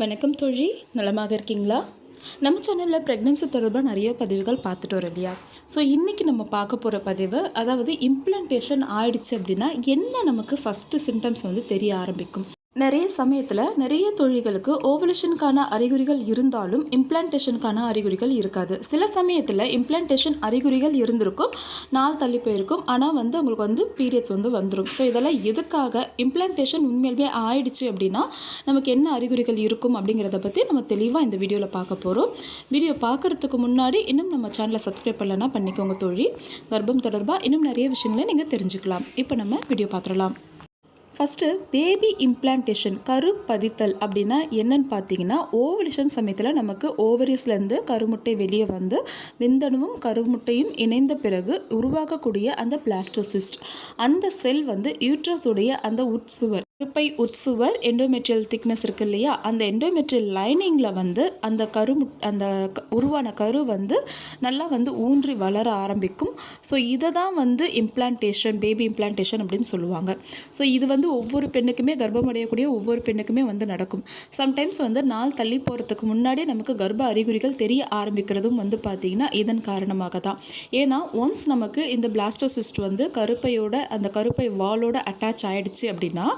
வணக்கம் தோழி. நலமாக இருக்கீங்களா? நம்ம சேனலில் ப்ரெக்னென்சி தொடர்பாக நிறைய பதிவுகள் பார்த்துட்டு வரோம் இல்லையா? ஸோ இன்றைக்கி நம்ம பார்க்க போகிற பதிவு அதாவது இம்ப்ளான்டேஷன் ஆயிடுச்சு அப்படின்னா என்ன நமக்கு ஃபஸ்ட்டு சிம்டம்ஸ் வந்து தெரிய ஆரம்பிக்கும்? நிறைய சமயத்தில் நிறைய தொழில்களுக்கு ஓவலேஷனுக்கான அறிகுறிகள் இருந்தாலும் இம்ப்ளான்டேஷனுக்கான அறிகுறிகள் இருக்காது. சில சமயத்தில் இம்ப்ளான்டேஷன் அறிகுறிகள் இருந்திருக்கும் நாள் தள்ளி போயிருக்கும். ஆனால் வந்து உங்களுக்கு வந்து பீரியட்ஸ் வந்து வந்துடும் ஸோ இதெல்லாம் எதுக்காக இம்ப்ளான்டேஷன் உண்மையிலுமே ஆயிடுச்சு அப்படின்னா நமக்கு என்ன அறிகுறிகள் இருக்கும் அப்படிங்கிறத பற்றி நம்ம தெளிவாக இந்த வீடியோவில் பார்க்க போகிறோம் வீடியோ பார்க்குறதுக்கு முன்னாடி இன்னும் நம்ம சேனலை சப்ஸ்கிரைப் பண்ணலன்னா பண்ணிக்கோங்க தொழில் கர்ப்பம் தொடர்பாக இன்னும் நிறைய விஷயங்களை நீங்கள் தெரிஞ்சுக்கலாம். இப்போ நம்ம வீடியோ பார்த்துடலாம். ஃபஸ்ட்டு பேபி இம்ப்ளான்டேஷன் கரு பதித்தல் அப்படின்னா என்னன்னு பார்த்தீங்கன்னா ஓவலேஷன் சமயத்தில் நமக்கு ஓவரிஸ்லேருந்து கருமுட்டை வெளியே வந்து விந்தணுவும் கருமுட்டையும் இணைந்த பிறகு உருவாக்கக்கூடிய அந்த பிளாஸ்டோசிஸ்ட். அந்த செல் வந்து யூட்ரஸுடைய அந்த உட்சுவர். கருப்பை உட்சுவர் எண்டோமெட்ரியல் திக்னஸ் இருக்கு இல்லையா? அந்த எண்டோமெட்ரியல் லைனிங்கில் வந்து அந்த கரு அந்த உருவான கரு வந்து நல்லா வந்து ஊன்றி வளர ஆரம்பிக்கும். ஸோ இதை தான் வந்து இம்ப்ளான்டேஷன் பேபி இம்ப்ளான்டேஷன் அப்படின்னு சொல்லுவாங்க. ஸோ இது வந்து ஒவ்வொரு பெண்ணுக்குமே கர்ப்பம் அடையக்கூடிய ஒவ்வொரு பெண்ணுக்குமே வந்து நடக்கும். சம்டைம்ஸ் வந்து நாள் தள்ளி போகிறதுக்கு முன்னாடியே நமக்கு கர்ப்ப அறிகுறிகள் தெரிய ஆரம்பிக்கிறதும் வந்து பார்த்திங்கன்னா இதன் காரணமாக தான் ஏன்னா ஒன்ஸ் நமக்கு இந்த பிளாஸ்டோசிஸ்ட் வந்து கருப்பையோட அந்த கருப்பை வாலோட அட்டாச் ஆகிடுச்சு அப்படின்னா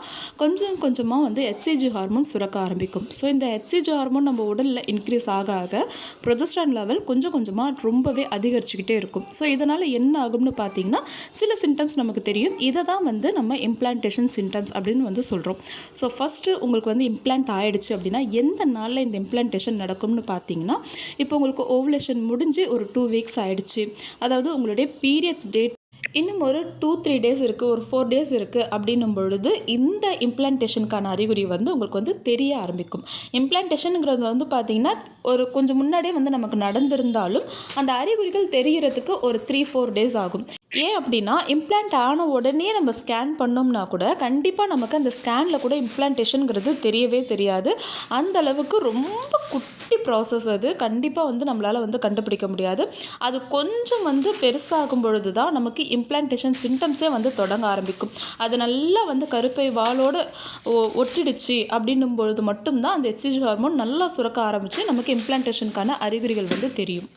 கொஞ்சம் கொஞ்சமாக வந்து ஹெச்சிஜி ஹார்மோன் சுரக்க ஆரம்பிக்கும். ஸோ இந்த ஹெச்சிஜி ஹார்மோன் நம்ம உடலில் இன்க்ரீஸ் ஆக ஆக ப்ரொஜஸ்ட்ரான் லெவல் கொஞ்சம் கொஞ்சமாக ரொம்பவே அதிகரிச்சுக்கிட்டே இருக்கும். ஸோ இதனால் என்ன ஆகும்னு பார்த்தீங்கன்னா சில சிம்டம்ஸ் நமக்கு தெரியும். இதை தான் வந்து நம்ம இம்ப்ளான்டேஷன் சிம்டம்ஸ் அப்படின்னு வந்து சொல்கிறோம் ஸோ ஃபஸ்ட்டு உங்களுக்கு வந்து இம்ப்ளான்ட் ஆகிடுச்சு அப்படின்னா எந்த நாளில் இந்த இம்ப்ளான்டேஷன் நடக்கும்னு பார்த்தீங்கன்னா இப்போ உங்களுக்கு ஓவலேஷன் முடிஞ்சு ஒரு டூ வீக்ஸ் ஆகிடுச்சு அதாவது உங்களுடைய பீரியட்ஸ் டேட் இன்னும் ஒரு டூ த்ரீ டேஸ் இருக்குது ஒரு ஃபோர் டேஸ் இருக்குது அப்படின்னும் பொழுது இந்த இம்ப்ளான்டேஷனுக்கான அறிகுறி வந்து உங்களுக்கு வந்து தெரிய ஆரம்பிக்கும். இம்ப்ளான்டேஷனுங்கிறது வந்து பார்த்திங்கன்னா ஒரு கொஞ்சம் முன்னாடியே வந்து நமக்கு நடந்திருந்தாலும் அந்த அறிகுறிகள் தெரிகிறதுக்கு ஒரு த்ரீ ஃபோர் டேஸ் ஆகும். ஏன் அப்படின்னா இம்ப்ளான்ட் ஆன உடனே நம்ம ஸ்கேன் பண்ணோம்னா கூட கண்டிப்பாக நமக்கு அந்த ஸ்கேனில் கூட இம்ப்ளான்டேஷனுங்கிறது தெரியவே தெரியாது. அந்த அளவுக்கு ரொம்ப குட்டி ப்ராசஸ் அது. கண்டிப்பாக வந்து நம்மளால் வந்து கண்டுபிடிக்க முடியாது. அது கொஞ்சம் வந்து பெருசாகும் பொழுது தான் நமக்கு இம்ப்ளான்டேஷன் சிம்டம்ஸே வந்து தொடங்க ஆரம்பிக்கும். அது நல்லா வந்து கருப்பை வாளோடு ஒ- ஒட்டிடுச்சு அப்படின்னும் பொழுது மட்டும்தான் அந்த எச்சிஜி ஹார்மோன் நல்லா சுரக்க ஆரம்பித்து நமக்கு இம்ப்ளான்டேஷனுக்கான அறிகுறிகள் வந்து தெரியும்.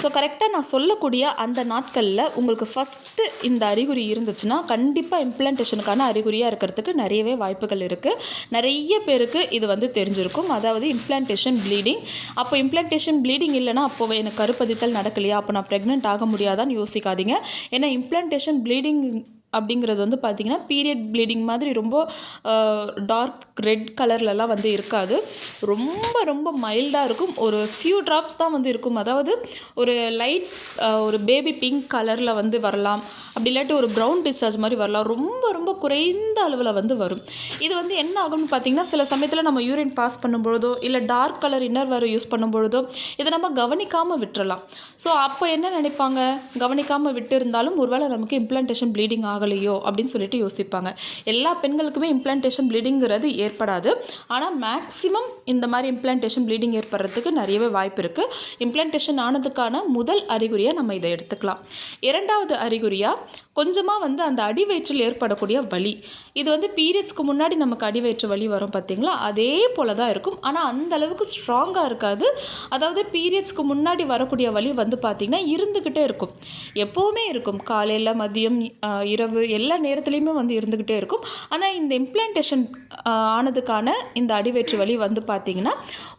ஸோ கரெக்டாக நான் சொல்லக்கூடிய அந்த நாட்களில் உங்களுக்கு ஃபஸ்ட்டு இந்த அறிகுறி இருந்துச்சுன்னா கண்டிப்பாக இம்ப்ளான்டேஷனுக்கான அறிகுறியாக இருக்கிறதுக்கு நிறையவே வாய்ப்புகள் இருக்குது நிறைய பேருக்கு இது வந்து தெரிஞ்சிருக்கும். அதாவது இம்ப்ளான்டேஷன் ப்ளீடிங் அப்போ இம்ப்ளான்டேஷன் ப்ளீடிங் இல்லைன்னா அப்போ எனக்கு கருப்பதித்தல் நடக்கலையா? அப்போ நான் ப்ரெக்னென்ட் ஆக முடியாதான்னு யோசிக்காதீங்க. ஏன்னா இம்ப்ளான்டேஷன் ப்ளீடிங் அப்படிங்கிறது வந்து பார்த்திங்கன்னா பீரியட் ப்ளீடிங் மாதிரி ரொம்ப டார்க் ரெட் கலர்லலாம் வந்து இருக்காது. ரொம்ப ரொம்ப மைல்டாக இருக்கும். ஒரு ஃபியூ ட்ராப்ஸ் தான் வந்து இருக்கும். அதாவது ஒரு லைட் ஒரு பேபி பிங்க் கலரில் வந்து வரலாம். அப்படி இல்லாட்டி ஒரு ப்ரௌன் டிஸ்சார்ஜ் மாதிரி வரலாம். ரொம்ப ரொம்ப குறைந்த அளவில் வந்து வரும். இது வந்து என்ன ஆகும்னு பார்த்தீங்கன்னா சில சமயத்தில் நம்ம யூரின் பாஸ் பண்ணும்பொழுதோ இல்லை டார்க் கலர் இன்னர் வேறு யூஸ் பண்ணும்பொழுதோ இதை நம்ம கவனிக்காமல் விட்டுறலாம். ஸோ அப்போ என்ன நினைப்பாங்க? கவனிக்காமல் விட்டு இருந்தாலும் ஒருவேளை நமக்கு இம்ப்ளான்டேஷன் ப்ளீடிங் ஆகும் ஆகலையோ அப்படின்னு சொல்லிட்டு யோசிப்பாங்க. எல்லா பெண்களுக்குமே இம்ப்ளான்டேஷன் ப்ளீடிங்கிறது ஏற்படாது. ஆனால் மேக்ஸிமம் இந்த மாதிரி இம்ப்ளான்டேஷன் ப்ளீடிங் ஏற்படுறதுக்கு நிறையவே வாய்ப்பு இருக்குது இம்ப்ளான்டேஷன் ஆனதுக்கான முதல் அறிகுறியாக நம்ம இதை எடுத்துக்கலாம். இரண்டாவது அறிகுறியாக கொஞ்சமாக வந்து அந்த அடி வயிற்றில் ஏற்படக்கூடிய வலி. இது வந்து பீரியட்ஸ்க்கு முன்னாடி நமக்கு அடி வயிற்று வலி வரும் பார்த்திங்களா அதே போல தான் இருக்கும். ஆனால் அந்த அளவுக்கு ஸ்ட்ராங்காக இருக்காது. அதாவது பீரியட்ஸ்க்கு முன்னாடி வரக்கூடிய வலி வந்து பார்த்திங்கன்னா இருந்துக்கிட்டே இருக்கும். எப்போவுமே இருக்கும். காலையில் மதியம் இரவு இரவு எல்லா நேரத்துலையுமே வந்து இருந்துக்கிட்டே இருக்கும். ஆனால் இந்த இம்ப்ளான்டேஷன் ஆனதுக்கான இந்த அடிவயிற்று வலி வந்து பார்த்திங்கன்னா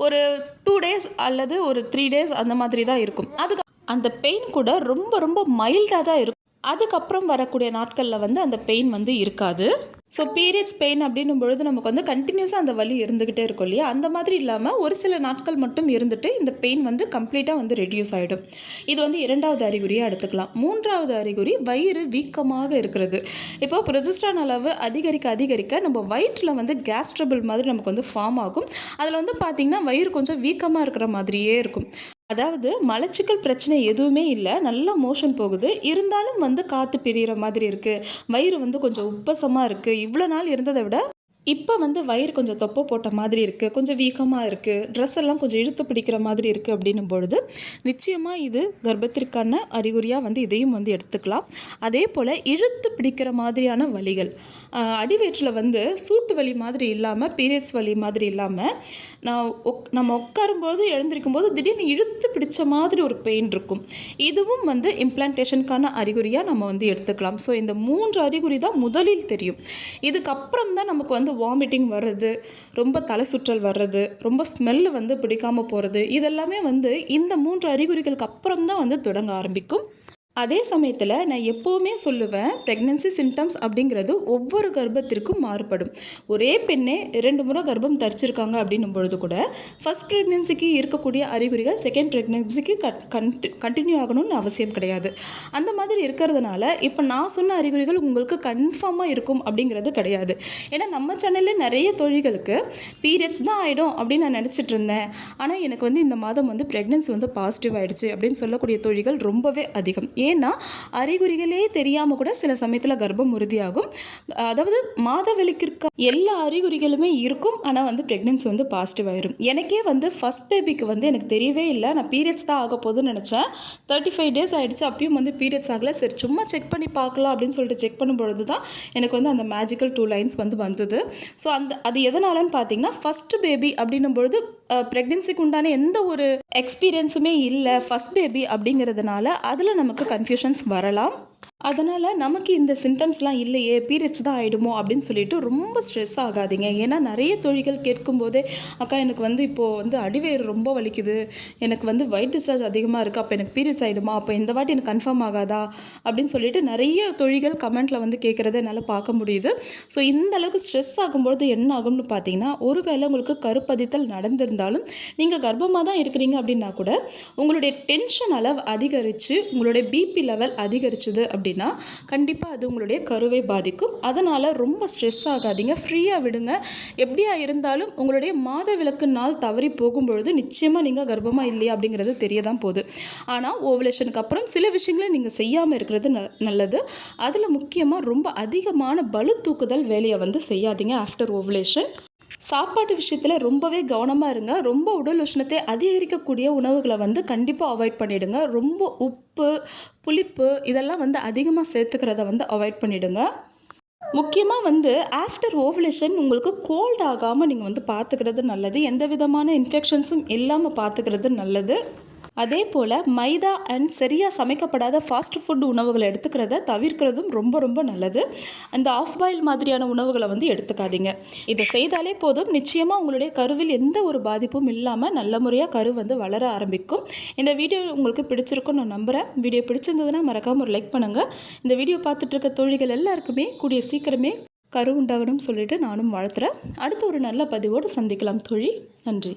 ஒரு டூ டேஸ் அல்லது ஒரு த்ரீ டேஸ் அந்த மாதிரி தான் இருக்கும். அதுக்கு அந்த பெயின் கூட ரொம்ப ரொம்ப மைல்டாக தான் இருக்கும். அதுக்கப்புறம் வரக்கூடிய நாட்களில் வந்து அந்த பெயின் வந்து இருக்காது. ஸோ பீரியட்ஸ் பெயின் அப்படின்னும் பொழுது நமக்கு வந்து கண்டினியூஸாக அந்த வலி இருந்துக்கிட்டே இருக்கும் இல்லையா? அந்த மாதிரி இல்லாமல் ஒரு சில நாட்கள் மட்டும் இருந்துட்டு இந்த பெயின் வந்து கம்ப்ளீட்டாக வந்து ரெடியூஸ் ஆகிடும் இது வந்து இரண்டாவது அறிகுறியாக எடுத்துக்கலாம். மூன்றாவது அறிகுறி வயிறு வீக்கமாக இருக்கிறது. இப்போ ப்ரொஜெஸ்ட்ரான் அளவு அதிகரிக்க அதிகரிக்க நம்ம வயிற்றில் வந்து கேஸ் ட்ரபிள் மாதிரி நமக்கு வந்து ஃபார்ம் ஆகும். அதில் வந்து பார்த்திங்கன்னா வயிறு கொஞ்சம் வீக்கமாக இருக்கிற மாதிரியே இருக்கும். அதாவது மலச்சிக்கல் பிரச்சனை எதுவுமே இல்லை நல்லா மோஷன் போகுது. இருந்தாலும் வந்து காற்று பிரியிற மாதிரி இருக்குது வயிறு வந்து கொஞ்சம் உப்பசமாக இருக்குது இவ்வளோ நாள் இருந்ததை விட இப்போ வந்து வயிறு கொஞ்சம் தொப்பை போட்ட மாதிரி இருக்குது கொஞ்சம் வீக்கமாக இருக்குது ட்ரெஸ் எல்லாம் கொஞ்சம் இழுத்து பிடிக்கிற மாதிரி இருக்குது அப்படின்னும் பொழுது நிச்சயமாக இது கர்ப்பத்திற்கான அறிகுறியாக வந்து இதையும் வந்து எடுத்துக்கலாம். அதே போல் இழுத்து பிடிக்கிற மாதிரியான வலிகள். அடிவயிற்றில் வந்து சூட்டு வலி மாதிரி இல்லாமல் பீரியட்ஸ் வலி மாதிரி இல்லாமல் நான் உக் நம்ம உட்காரும்போது எழுந்திருக்கும் போது திடீர்னு இழுத்து பிடிச்ச மாதிரி ஒரு பெயின் இருக்கும். இதுவும் வந்து இம்ப்ளான்டேஷனுக்கான அறிகுறியாக நம்ம வந்து எடுத்துக்கலாம். ஸோ இந்த மூன்று அறிகுறி தான் முதலில் தெரியும். இதுக்கப்புறம் தான் நமக்கு வந்து வாமிட்டிங் வர்றது ரொம்ப தலை சுற்றல் வர்றது ரொம்ப ஸ்மெல்லு வந்து பிடிக்காமல் போகிறது இதெல்லாமே வந்து இந்த மூன்று அறிகுறிகளுக்கு அப்புறம் தான் வந்து தொடங்க ஆரம்பிக்கும். அதே சமயத்தில் நான் எப்போவுமே சொல்லுவேன் ப்ரெக்னென்சி சிம்டம்ஸ் அப்படிங்கிறது ஒவ்வொரு கர்ப்பத்திற்கும் மாறுபடும். ஒரே பெண்ணே இரண்டு முறை கர்ப்பம் தரிச்சிருக்காங்க அப்படின்னும் பொழுது கூட ஃபர்ஸ்ட் ப்ரெக்னென்சிக்கு இருக்கக்கூடிய அறிகுறிகள் செகண்ட் ப்ரெக்னென்சிக்கு கட் கண்டி கண்டினியூ ஆகணும்னு அவசியம் கிடையாது. அந்த மாதிரி இருக்கிறதுனால இப்போ நான் சொன்ன அறிகுறிகள் உங்களுக்கு கன்ஃபார்மாக இருக்கும் அப்படிங்கிறது கிடையாது. ஏன்னா நம்ம சேனலில் நிறைய தொழில்களுக்கு பீரியட்ஸ் தான் ஆகிடும் அப்படின்னு நான் நினச்சிட்டு இருந்தேன். ஆனால் எனக்கு வந்து இந்த மாதம் வந்து ப்ரெக்னென்சி வந்து பாசிட்டிவ் ஆகிடுச்சு அப்படின்னு சொல்லக்கூடிய தொழில்கள் ரொம்பவே அதிகம். ஏன்னா அறிகுறிகளே தெரியாமல் கூட சில சமயத்தில் கர்ப்பம் உறுதியாகும். அதாவது மாதவெளிக்கிற்க எல்லா அறிகுறிகளுமே இருக்கும். ஆனால் வந்து ப்ரெக்னென்சி வந்து பாசிட்டிவ் ஆயிரும். எனக்கே வந்து ஃபஸ்ட் பேபிக்கு வந்து எனக்கு தெரியவே இல்லை. நான் பீரியட்ஸ் தான் ஆக போகுதுன்னு நினச்சேன். தேர்ட்டி ஃபைவ் டேஸ் ஆகிடுச்சு அப்பயும் வந்து பீரியட்ஸ் ஆகலை. சரி சும்மா செக் பண்ணி பார்க்கலாம் அப்படின்னு சொல்லிட்டு செக் பண்ணும் பொழுது தான் எனக்கு வந்து அந்த மேஜிக்கல் டூ லைன்ஸ் வந்து வந்தது. ஸோ அந்த அது எதனாலன்னு பார்த்தீங்கன்னா ஃபஸ்ட்டு பேபி அப்படின்னும் பொழுது ப்ரெக்னென்சிக்கு உண்டான எந்த ஒரு எக்ஸ்பீரியன்ஸுமே இல்லை. ஃபஸ்ட் பேபி அப்படிங்கிறதுனால அதில் நமக்கு கன்ஃபியூஷன்ஸ் வரலாம். அதனால் நமக்கு இந்த சிம்டம்ஸ்லாம் இல்லையே பீரியட்ஸ் தான் ஆகிடுமோ அப்படின்னு சொல்லிட்டு ரொம்ப ஸ்ட்ரெஸ் ஆகாதீங்க. ஏன்னா நிறைய தொழில்கள் கேட்கும்போதே அக்கா எனக்கு வந்து இப்போது வந்து அடிவேறு ரொம்ப வலிக்குது. எனக்கு வந்து ஒயிட் டிஸ்சார்ஜ் அதிகமாக இருக்குது அப்போ எனக்கு பீரியட்ஸ் ஆகிடுமா அப்போ இந்த வாட்டி எனக்கு கன்ஃபார்ம் ஆகாதா? அப்படின்னு சொல்லிட்டு நிறைய தொழில்கள் கமெண்ட்டில் வந்து கேட்குறத என்னால் பார்க்க முடியுது. ஸோ இந்த அளவுக்கு ஸ்ட்ரெஸ் ஆகும்பொழுது என்ன ஆகும்னு பார்த்தீங்கன்னா ஒருவேளை உங்களுக்கு கருப்பதித்தல் நடந்திருந்தாலும் நீங்கள் கர்ப்பமாக தான் இருக்கிறீங்க அப்படின்னா கூட உங்களுடைய டென்ஷன் அளவு அதிகரித்து உங்களுடைய பிபி லெவல் அதிகரிச்சுது அப்படின்னா கண்டிப்பாக அது உங்களுடைய கருவை பாதிக்கும். அதனால் ரொம்ப ஸ்ட்ரெஸ் ஆகாதீங்க. ஃப்ரீயாக விடுங்க. எப்படியா இருந்தாலும் உங்களுடைய மாத விளக்கு நாள் தவறி போகும்பொழுது நிச்சயமாக நீங்கள் கர்ப்பமாக இல்லையா அப்படிங்கிறது தெரிய தான் போகுது. ஆனால் ஓவலேஷனுக்கு அப்புறம் சில விஷயங்களை நீங்கள் செய்யாமல் இருக்கிறது ந நல்லது. அதில் முக்கியமாக ரொம்ப அதிகமான பளு தூக்குதல் வேலையை வந்து செய்யாதீங்க ஆஃப்டர் ஓவலேஷன் சாப்பாட்டு விஷயத்தில் ரொம்பவே கவனமாக இருங்க. ரொம்ப உடல் உஷ்ணத்தை அதிகரிக்கக்கூடிய உணவுகளை வந்து கண்டிப்பாக அவாய்ட் பண்ணிவிடுங்க ரொம்ப உப்பு புளிப்பு இதெல்லாம் வந்து அதிகமாக சேர்த்துக்கிறத வந்து அவாய்ட் பண்ணிவிடுங்க முக்கியமாக வந்து ஆஃப்டர் ஓவலேஷன் உங்களுக்கு கோல்ட் ஆகாமல் நீங்கள் வந்து பார்த்துக்கிறது நல்லது. எந்த விதமான இன்ஃபெக்ஷன்ஸும் இல்லாமல் பார்த்துக்கிறது நல்லது. அதே போல் மைதா அண்ட் சரியாக சமைக்கப்படாத ஃபாஸ்ட் ஃபுட் உணவுகளை எடுத்துக்கிறத தவிர்க்கிறதும் ரொம்ப ரொம்ப நல்லது. அந்த ஆஃப் பாயில் மாதிரியான உணவுகளை வந்து எடுத்துக்காதீங்க. இதை செய்தாலே போதும். நிச்சயமாக உங்களுடைய கருவில் எந்த ஒரு பாதிப்பும் இல்லாமல் நல்ல முறையாக கரு வந்து வளர ஆரம்பிக்கும். இந்த வீடியோ உங்களுக்கு பிடிச்சிருக்கும்னு நான் நம்புகிறேன் வீடியோ பிடிச்சிருந்ததுன்னா மறக்காமல் ஒரு லைக் பண்ணுங்கள் இந்த வீடியோ பார்த்துட்டு இருக்க தோழிகள் எல்லாருக்குமே கூடிய சீக்கிரமே கரு உண்டாகணும்னு சொல்லிட்டு நானும் வாழ்த்துறேன். அடுத்த ஒரு நல்ல பதிவோடு சந்திக்கலாம் தோழி. நன்றி.